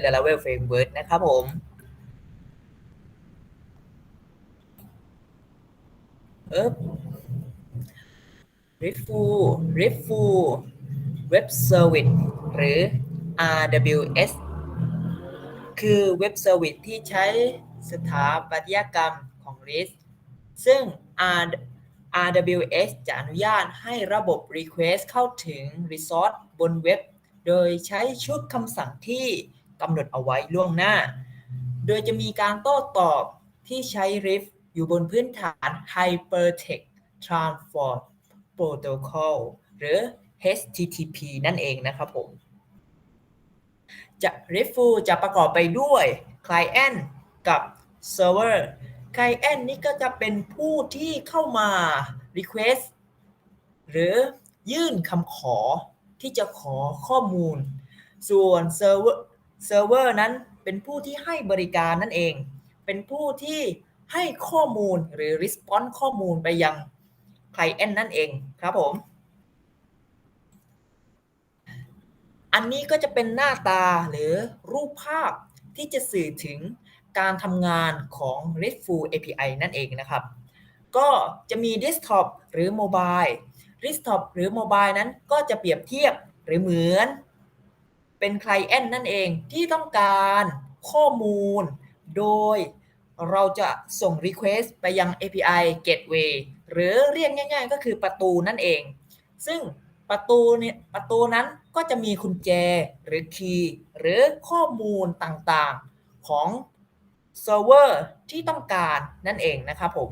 และ Laravel Framework นะครับผม เอ๊บ RESTful RESTful Web Service หรือ RWS คือเว็บเซอร์วิสที่ใช้สถาปัตยกรรมของ REST ซึ่ง R RWS จะอนุญาตให้ระบบ Request เข้าถึง Resource บนเว็บ โดยใช้ชุดคำสั่งที่ กำหนดเอาไว้ล่วงหน้า โดยจะมีการโต้ตอบที่ใช้ RIF อยู่บนพื้นฐาน Hypertext Transform Protocol หรือ HTTP นั่นเองนะครับผม จะ RESTful จะประกอบไปด้วย Client กับ Server Client นี่ก็จะเป็นผู้ที่เข้ามา Request หรือยื่นคำขอที่จะขอข้อมูล ส่วน Server Server นั้นเป็นผู้ที่ให้บริการนั่นเอง เป็นผู้ที่ให้ข้อมูลหรือ Response ข้อมูลไปยัง Client นั่นเองครับผม อันนี้ก็จะเป็นหน้าตาหรือรูปภาพที่จะสื่อถึงการทำงานของ RESTful API นั่นเองนะครับ ก็จะมี Desktop หรือ Mobile Desktop หรือ Mobile นั้นก็จะเปรียบเทียบหรือเหมือน เป็น Client นั่นเองที่ต้องการข้อมูล โดยเราจะส่ง Request ไปยัง API Gateway หรือเรียกง่าย ๆ ก็คือประตูนั่นเอง ซึ่งประตูเนี่ยประตูนั้นก็จะมีกุญแจหรือคีย์หรือข้อมูลต่างๆของเซิร์ฟเวอร์ที่ต้องการนั่นเองนะครับผม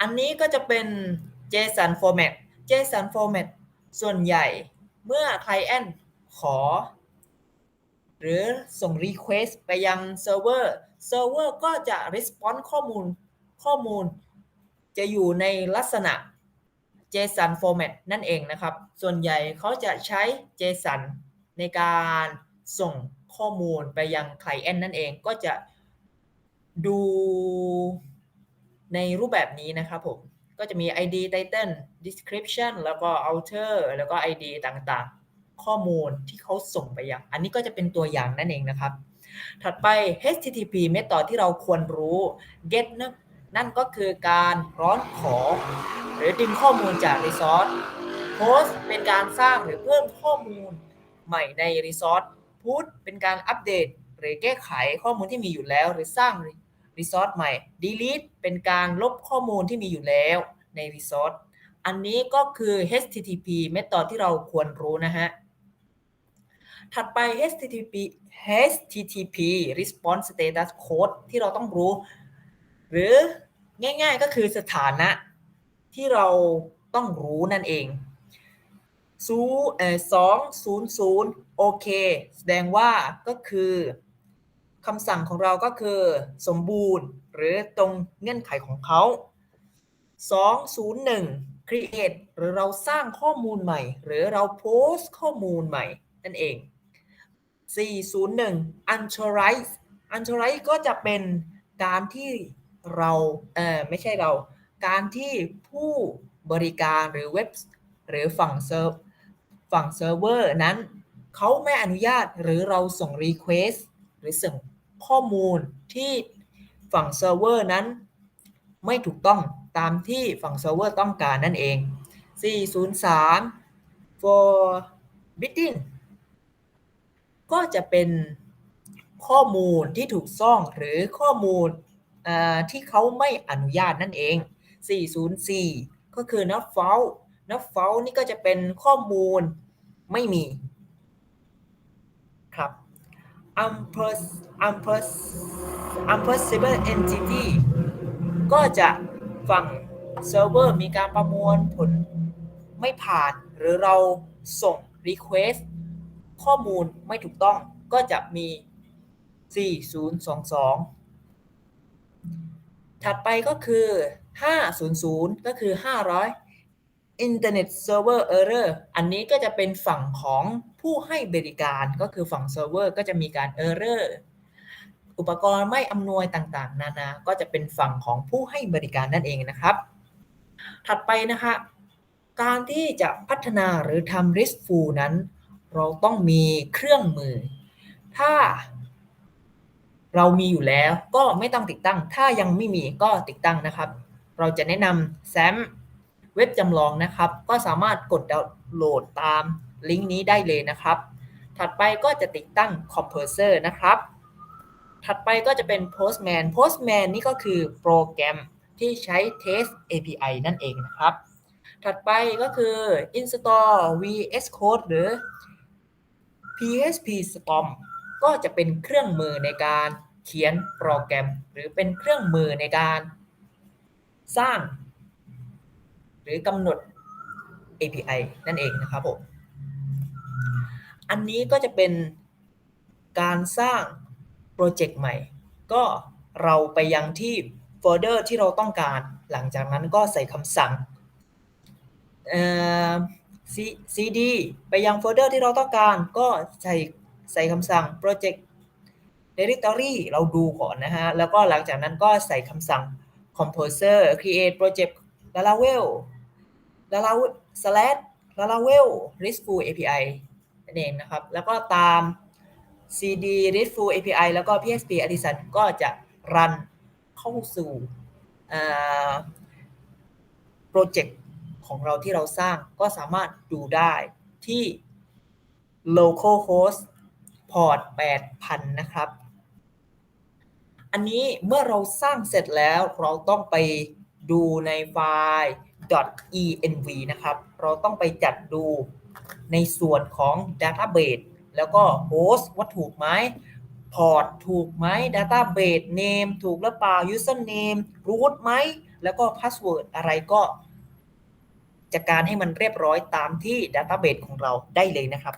อันนี้ก็จะเป็น JSON format JSON format ส่วนใหญ่ เมื่อ Client ขอ หรือส่ง Request ไปยังเซิร์ฟเวอร์เซิร์ฟเวอร์ก็จะ Response ข้อมูลข้อมูล จะอยู่ในลักษณะ JSON format นั่นเองนะครับ ส่วนใหญ่เขาจะใช้ JSON ในการส่งข้อมูลไปยัง Client นั่นเองก็จะดูในรูปแบบนี้นะครับผม ก็จะมี ID title description แล้วก็ author แล้วก็ ID ต่างๆ ข้อมูลที่เขาส่งไปยัง อันนี้ก็จะเป็นตัวอย่างนั่นเองนะครับ ถัดไป HTTP method ที่เราควรรู้ get นะนั่นก็คือการร้อนขอ หรือดึงข้อมูลจาก resource post เป็นการสร้างหรือเพิ่มข้อมูลใหม่ใน resource put เป็นการอัปเดต หรือแก้ไขข้อมูลที่มีอยู่แล้ว หรือสร้าง resource ใหม่ delete เป็นการลบข้อมูลที่มีอยู่แล้วใน resource อันนี้ก็คือ HTTP method ที่เราควรรู้นะฮะ ถัดไป HTTP HTTP response status code ที่เราต้องรู้ หรือง่ายๆก็คือสถานะที่เราต้องรู้นั่นเองศูเอ่อสองศูนย์ศูนย์โอเค แสดงว่าก็คือ คำสั่งของเราก็คือสมบูรณ์ หรือตรงเงื่อนไขของเขา 201 create หรือเราสร้างข้อมูลใหม่ หรือเราโพสต์ข้อมูลใหม่ นั่นเอง 401 authorize authorize ก็จะเป็นการที่เราเออไม่ใช่เรา การที่ผู้บริการหรือเว็บหรือฝั่งเซิร์ฟฝั่งเซิร์ฟเวอร์นั้น เขาไม่อนุญาตหรือเราส่ง Request หรือส่ง ข้อมูลที่ฝั่งเซิร์ฟเวอร์นั้น ไม่ถูกต้องตามที่ฝั่งเซิร์ฟเวอร์ต้องการนั่นเอง 403 for bidding ก็จะเป็นข้อมูลที่ถูกซ่องหรือข้อมูลที่เขาไม่อนุญาตนั่นเอง 404 ก็คือ not found not found นี่ก็จะเป็นข้อมูลไม่มี unperceivable entity ก็จะฝั่งเซิร์ฟเวอร์มีการประมวลผลไม่ผ่าน หรือเราส่ง request ข้อมูลไม่ถูกต้องก็จะมี 4022 ถัดไปก็คือ 500 ก็คือ 500 Internet Server Error อันนี้ก็จะเป็นฝั่งของ ผู้ให้บริการก็คือฝั่งเซิร์ฟเวอร์ก็จะมีการ Error อุปกรณ์ไม่อำนวยต่างๆ นานา ก็จะเป็นฝั่งของผู้ให้บริการนั่นเองนะครับ ถัดไปนะคะ การที่จะพัฒนาหรือทำ RESTful นั้น เราต้องมีเครื่องมือ ถ้า เรามีอยู่แล้วก็ไม่ต้องติดตั้ง ถ้ายังไม่มีก็ติดตั้งนะครับ เราจะแนะนำแซมเว็บจำลองนะครับ ก็สามารถกดดาวน์โหลดตาม ลิงก์นี้ได้เลยนะครับ ถัดไปก็จะติดตั้ง Compressor นะครับ ถัดไปก็จะเป็น Postman Postman นี่ก็คือโปรแกรมที่ใช้ Test API นั่นเองนะครับ ถัดไปก็คือ Install VS Code หรือ PHP Storm ก็จะเป็นเครื่องมือในการเขียนโปรแกรม หรือเป็นเครื่องมือในการสร้าง หรือกำหนด API นั่นเองนะครับผม อันนี้ก็จะเป็นการสร้างโปรเจกต์ใหม่ ก็เราไปยังที่โฟลเดอร์ที่เราต้องการ หลังจากนั้นก็ใส่คำสั่ง cd ไปยังโฟลเดอร์ที่เราต้องการ ก็ใส่ใส่คำสั่ง project directory เราดูก่อนนะฮะ แล้วก็หลังจากนั้นก็ใส่คำสั่ง composer create project laravel laravel slash laravel RESTful API นั่นเองนะครับ แล้วก็ตาม cd RESTful API แล้วก็ php artisan ก็จะรันเข้าสู่โปรเจกต์ของเราที่เราสร้างก็สามารถดูได้ที่ localhost port 8000 นะครับ อันนี้เมื่อเราสร้างเสร็จแล้วเราต้องไปดูในไฟล์ .env นะครับ เราต้องไปจัดดู ในส่วนของ database แล้วก็ host ว่าถูกไหม port ถูกไหม database name ถูกหรือเปล่า username root ไหม แล้วก็ password อะไรก็จัดการให้มันเรียบร้อยตามที่ database ของเราได้เลยนะครับ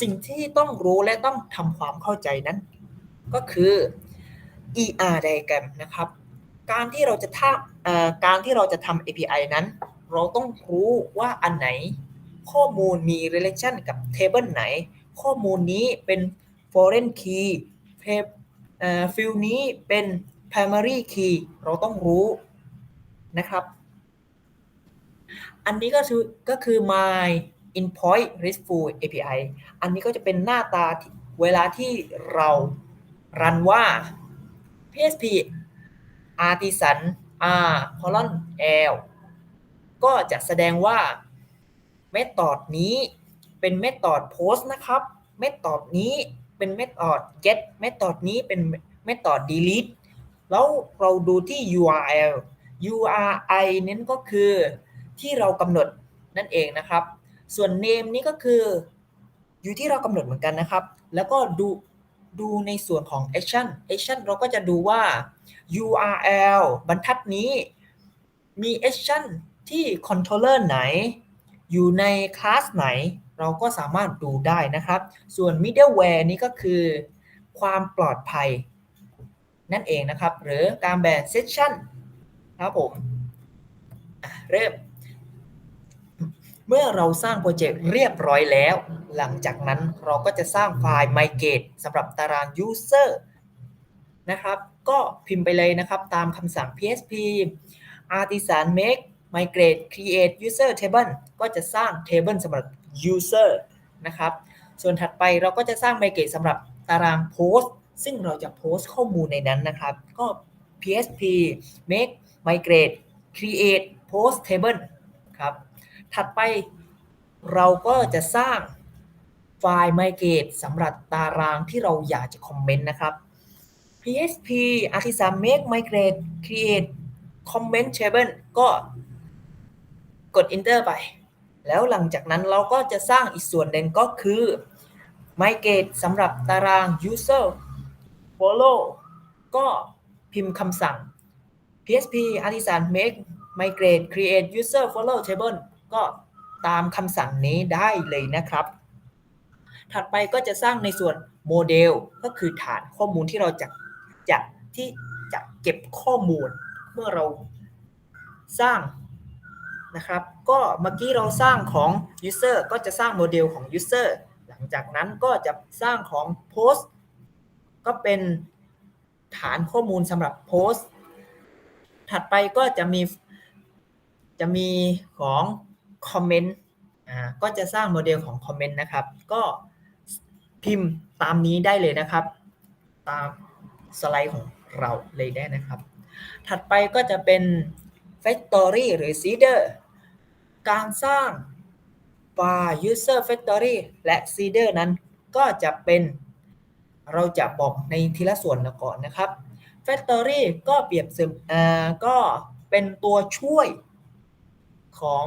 สิ่งที่ต้องรู้และต้องทำความเข้าใจนั้น ก็คือ ER diagram นะครับ การที่เราจะทำการที่เราจะทำ API นั้น เราต้องรู้ว่าอันไหน ข้อมูลมี relation กับ table ไหน ข้อมูลนี้เป็น foreign key ฟิลนี้เป็น primary key เราต้องรู้นะครับ อันนี้ก็คือก็คือ my endpoint RESTful API อันนี้ก็จะเป็นหน้าตาเวลาที่เรารันว่า PHP artisan r colon l ก็จะแสดงว่า เมธอดนี้เป็นเมธอด post นะครับเมธอดนี้เป็นเมธอด get เมธอดนี้เป็นเมธอด delete แล้วเราดูที่ URL URI นั้นก็คือที่เรากำหนดนั่นเองนะครับ ส่วน name นี้ก็คืออยู่ที่เรากำหนดเหมือนกันนะครับ แล้วก็ดูดูในส่วนของ action action เราก็จะดูว่า URL บรรทัดนี้มี action ที่ controller ไหน อยู่ในคลาสไหนเราก็สามารถดูได้นะครับ ส่วน middleware นี้ก็คือความปลอดภัย นั่นเองนะครับ หรือการแบ่ง section ครับผมเริ่ม เมื่อเราสร้างโปรเจกต์เรียบร้อยแล้ว หลังจากนั้นเราก็จะสร้างไฟล์ migrate สำหรับตาราง user นะครับ ก็พิมพ์ไปเลยนะครับ ตามคำสั่ง php artisan make migrate create user table ก็จะสร้าง table สำหรับ user นะครับ ส่วนถัดไปเราก็จะสร้าง migrate สำหรับตาราง post ซึ่งเราจะโพสต์ข้อมูลในนั้นนะครับ ก็ php make migrate create post table ครับ ถัดไปเราก็จะสร้างไฟล์ migrate สำหรับตารางที่เราอยากจะคอมเมนต์นะครับ php artisan make migrate create comment table ก็ กด enter ไป แล้วหลังจากนั้นเราก็จะสร้างอีกส่วนหนึ่งก็คือ migrate สำหรับตาราง user follow ก็พิมพ์คำสั่ง php artisan make migrate create user follow table ก็ตามคำสั่งนี้ได้เลยนะครับ ถัดไปก็จะสร้างในส่วนโมเดลก็คือฐานข้อมูลที่เราจะจะที่จะเก็บข้อมูล เมื่อเราสร้าง นะครับ ก็เมื่อกี้เราสร้างของ user ก็จะสร้างโมเดลของ user หลังจากนั้นก็จะสร้างของ post ก็เป็นฐานข้อมูลสำหรับ post ถัดไปก็จะมีจะมีของ comment อ่าก็จะสร้างโมเดลของคอมเมนต์นะครับ ก็พิมพ์ตามนี้ได้เลยนะครับ ตามสไลด์ของเราเลยได้นะครับ ถัดไปก็จะเป็น Factory หรือ Seeder การสร้าง bar user factory และ seeder นั้นก็จะเป็น เราจะบอกในทีละส่วนก่อนนะครับ factory ก็เปรียบเสมือนอ่าก็เป็นตัวช่วยของ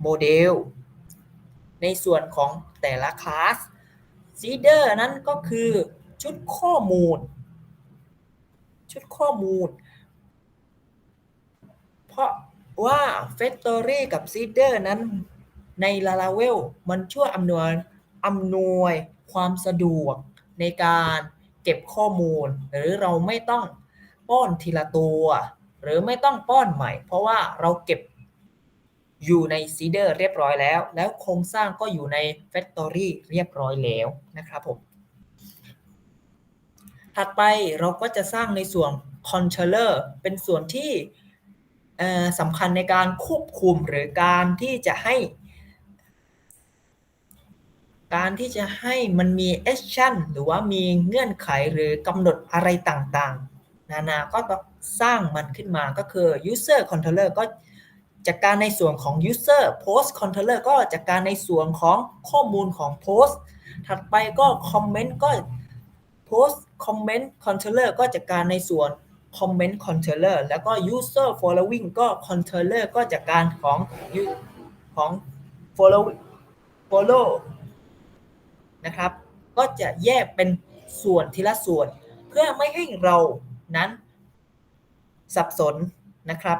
โมเดล ในส่วนของแต่ละคลาส seeder นั้นก็คือชุดข้อมูล ชุดข้อมูล เพราะ ว่า factory กับ seeder นั้นใน Laravel มันช่วยอำนวยอำนวยความสะดวกในการเก็บข้อมูล หรือเราไม่ต้องป้อนทีละตัว หรือไม่ต้องป้อนใหม่ เพราะว่าเราเก็บอยู่ใน Seeder เรียบร้อยแล้ว แล้วโครงสร้างก็อยู่ใน Factory เรียบร้อยแล้วนะครับผม ถัดไปเราก็จะสร้างในส่วน Controller เป็นส่วนที่ สำคัญในการควบคุมหรือการที่จะให้ การที่จะให้มันมี action หรือว่ามีเงื่อนไขหรือกำหนดอะไรต่างๆ นานาก็ต้องสร้างมันขึ้นมาก็คือ user controller ก็จัดการในส่วนของ user post controller ก็จัดการในส่วนของข้อมูลของ post ถัดไปก็ comment ก็ post comment controller ก็จัดการในส่วน comment controller แล้วก็ user following ก็ controller ก็จัดการของของ follow follow นะครับ ก็จะแยกเป็นส่วนทีละส่วน เพื่อไม่ให้เรานั้นสับสนนะครับ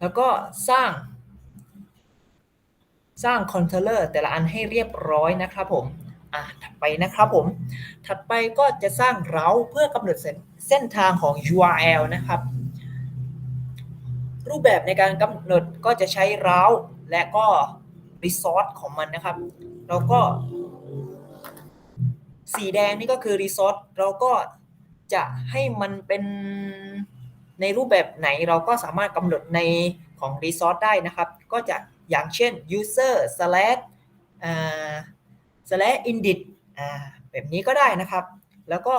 แล้วก็สร้าง สร้างคอนโทรลเลอร์แต่ละอันให้เรียบร้อยนะครับผม อะถัดไปนะครับผม ถัดไปก็จะสร้างเราเพื่อกำหนดเส้นทางของ URL นะครับ รูปแบบในการกำหนดก็จะใช้เราและก็ resource ของมันนะครับเราก็ สีแดงนี่ก็คือ resource เราก็จะให้มันเป็นในรูปแบบไหนเราก็สามารถกำหนดในของ resource ได้นะครับ ก็จะอย่างเช่น user slash อ่า slash index อ่าแบบนี้ก็ได้นะครับ แล้วก็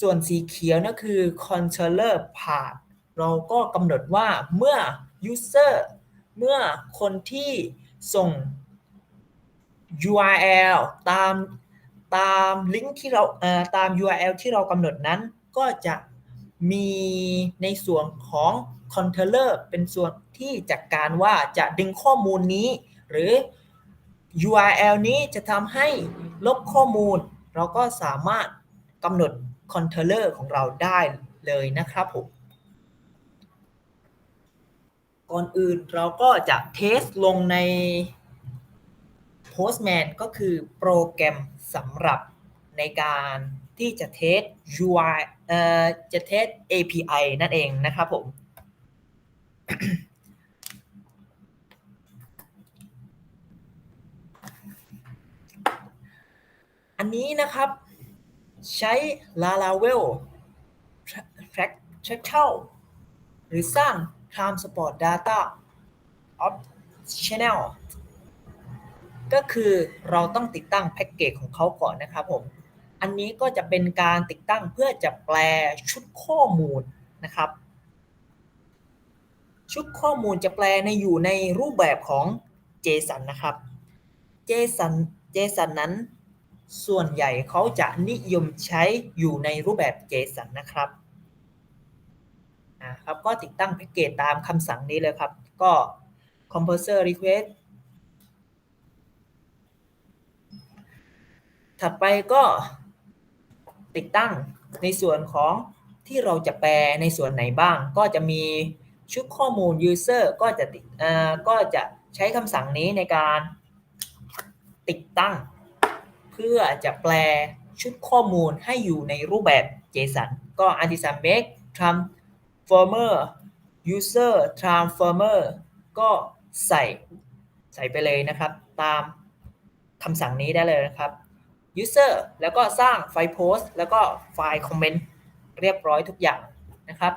ส่วนสีเขียวนั่นคือ controller path เราก็กำหนดว่าเมื่อ user เมื่อคนที่ส่ง URL ตามตามลิงก์ที่เราเอ่อตาม URL ที่เรากำหนดนั้นก็จะมีในส่วนของ controller เป็นส่วนที่จัดการว่าจะดึงข้อมูลนี้ หรือ URL นี้จะทำให้ลบข้อมูล เราก็สามารถกำหนด controller ของเราได้เลยนะครับผมก่อนอื่นเราก็จะเทสลงใน Postman ก็คือโปรแกรมสำหรับในการที่จะเทส UI เอ่อจะเทส API นั่นเองนะครับผม อันนี้นะครับ ใช้ Laravel Fractal หรือสร้าง Transport Data Optional ก็คือเราต้องติดตั้งแพ็กเกจของเขาก่อนนะครับผม อันนี้ก็จะเป็นการติดตั้งเพื่อจะแปลชุดข้อมูลนะครับ ชุดข้อมูลจะแปลในอยู่ในรูปแบบของ JSON นะครับ JSON JSON นั้น ส่วนใหญ่เขาจะนิยมใช้อยู่ในรูปแบบ JSON นะครับนะครับก็ติดตั้งแพ็กเกจตามคำสั่งนี้เลยครับ ก็ composer request ถัดไปก็ติดตั้งในส่วนของที่เราจะแปลในส่วนไหนบ้าง ก็จะมีชุดข้อมูล user ก็จะติดอ่าก็จะใช้คำสั่งนี้ในการติดตั้ง เพื่อจะแปลชุดข้อมูลให้อยู่ในรูปแบบ JSON ก็ artisan make transformer user transformer ก็ใส่ใส่ไปเลยนะครับ ตามคำสั่งนี้ได้เลยนะครับ user แล้วก็สร้างไฟล์โพสต์แล้วก็ไฟล์คอมเมนต์เรียบร้อยทุกอย่างนะครับ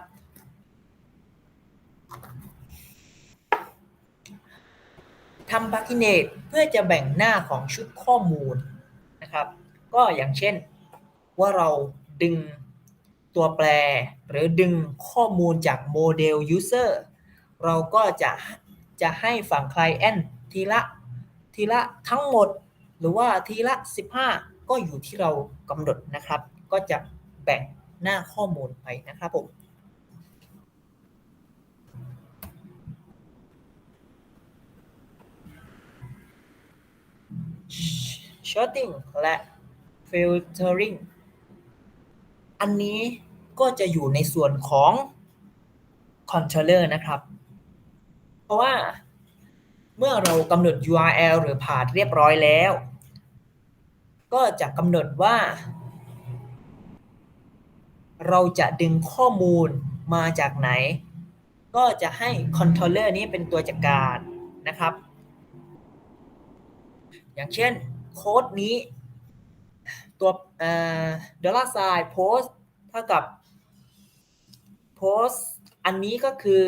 ทำ paginate เพื่อจะแบ่งหน้าของชุดข้อมูล นะครับ ก็อย่างเช่นว่าเราดึงตัวแปร หรือดึงข้อมูลจากโมเดล user เราก็จะจะให้ฝั่ง client ทีละทีละทั้งหมด หรือว่าทีละ 15 ก็อยู่ที่เรากำหนดนะครับ ก็จะแบ่งหน้าข้อมูลไปนะครับผม shorting และ filtering อันนี้ก็จะอยู่ในส่วนของ controller นะครับ เพราะว่าเมื่อเรากำหนด URL หรือ path เรียบร้อยแล้ว ก็จะกำหนดว่า เราจะดึงข้อมูลมาจากไหน ก็จะให้ controller นี้เป็นตัวจัดการนะครับ อย่างเช่น โค้ดนี้ ตัวดอลลาร์ไซน์โพสเท่ากับโพสอันนี้ก็คือ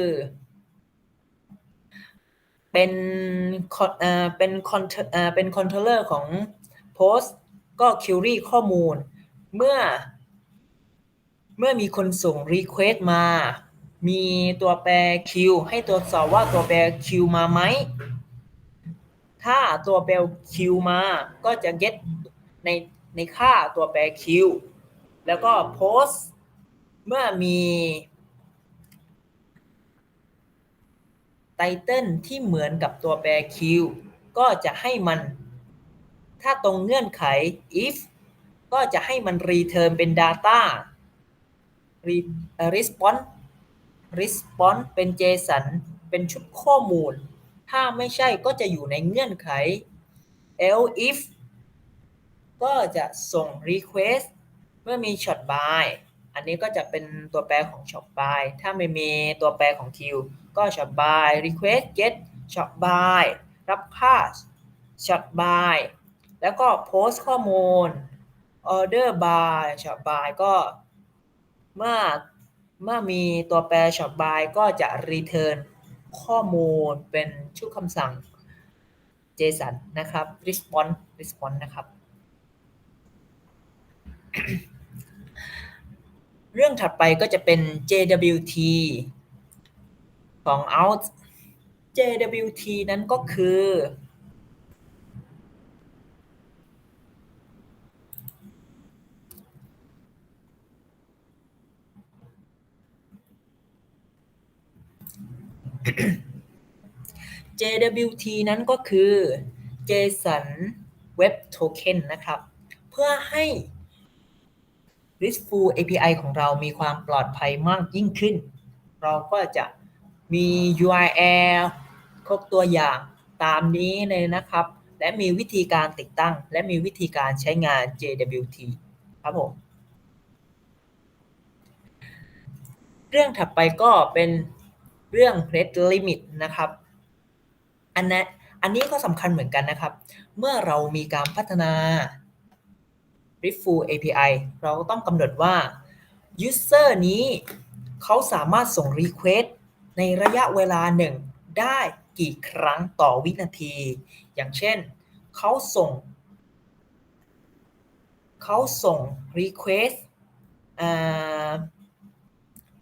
เป็นเอ่อเป็นคอนเป็นคอนโทรลเลอร์ของโพสก็คิวรี่ข้อมูล เมื่อ เมื่อมีคนส่ง Request มา มีตัวแปร Q ให้ตรวจสอบว่าตัวแปร Q มาไหม ถ้าตัวแปร Q มาก็จะ get ในในค่าตัวแปร Q แล้วก็ post เมื่อมีไตเติลที่เหมือนกับตัวแปร Q ก็จะให้มัน ถ้าตรงเงื่อนไข if ก็จะให้มัน return เป็น data response response เป็น JSON เป็นชุดข้อมูล ถ้าไม่ใช่ก็จะอยู่ในเงื่อนไข else if ก็จะส่ง request เมื่อมี short by อันนี้ก็จะเป็นตัวแปรของ short by ถ้าไม่มีตัวแปรของ Q ก็ short by request get short by รับค่า short by แล้วก็ post ข้อมูล order by short by ก็เมื่อเมื่อมีตัวแปร short by ก็จะ return ข้อมูลเป็นชุดคำสั่ง JSON นะครับ response response นะครับ เรื่องถัดไปก็จะเป็น JWT ของ out JWT นั้นก็คือ JWT นั้นก็คือ JSON Web Token นะครับ เพื่อให้ RESTful API ของเรามีความปลอดภัยมากยิ่งขึ้น เราก็จะมี URL ครบตัวอย่างตามนี้เลยนะครับ และมีวิธีการติดตั้ง และมีวิธีการใช้งาน JWT ครับผม เรื่องถัดไปก็เป็น เรื่อง rate limit นะครับ อันนั้นอันนี้ก็สำคัญเหมือนกันนะครับ เมื่อเรามีการพัฒนา RESTful API เราก็ต้องกำหนดว่า user นี้เขาสามารถส่ง request ในระยะเวลาหนึ่งได้กี่ครั้งต่อวินาที อย่างเช่น เขาส่ง เขาส่ง request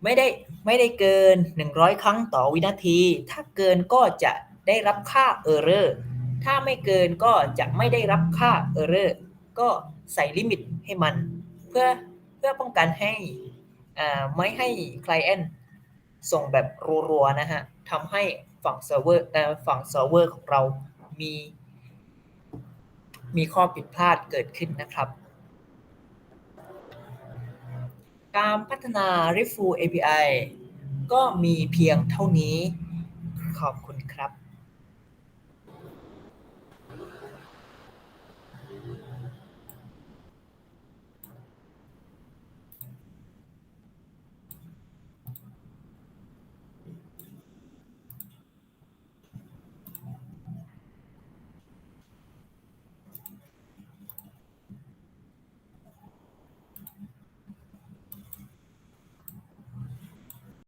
ไม่ได้ไม่ได้เกิน 100 ครั้งต่อวินาที ถ้าเกินก็จะได้รับค่า error ถ้าไม่เกินก็จะไม่ได้รับค่า error ก็ใส่ลิมิตให้มัน เพื่อเพื่อป้องกันให้ไม่ให้ client ส่งแบบรัวๆนะฮะทำให้ฝั่งเซิร์ฟเวอร์ฝั่งเซิร์ฟเวอร์ของเรามี มีข้อผิดพลาดเกิดขึ้นนะครับ การพัฒนา RESTful API ก็มีเพียงเท่านี้ ขอบคุณครับ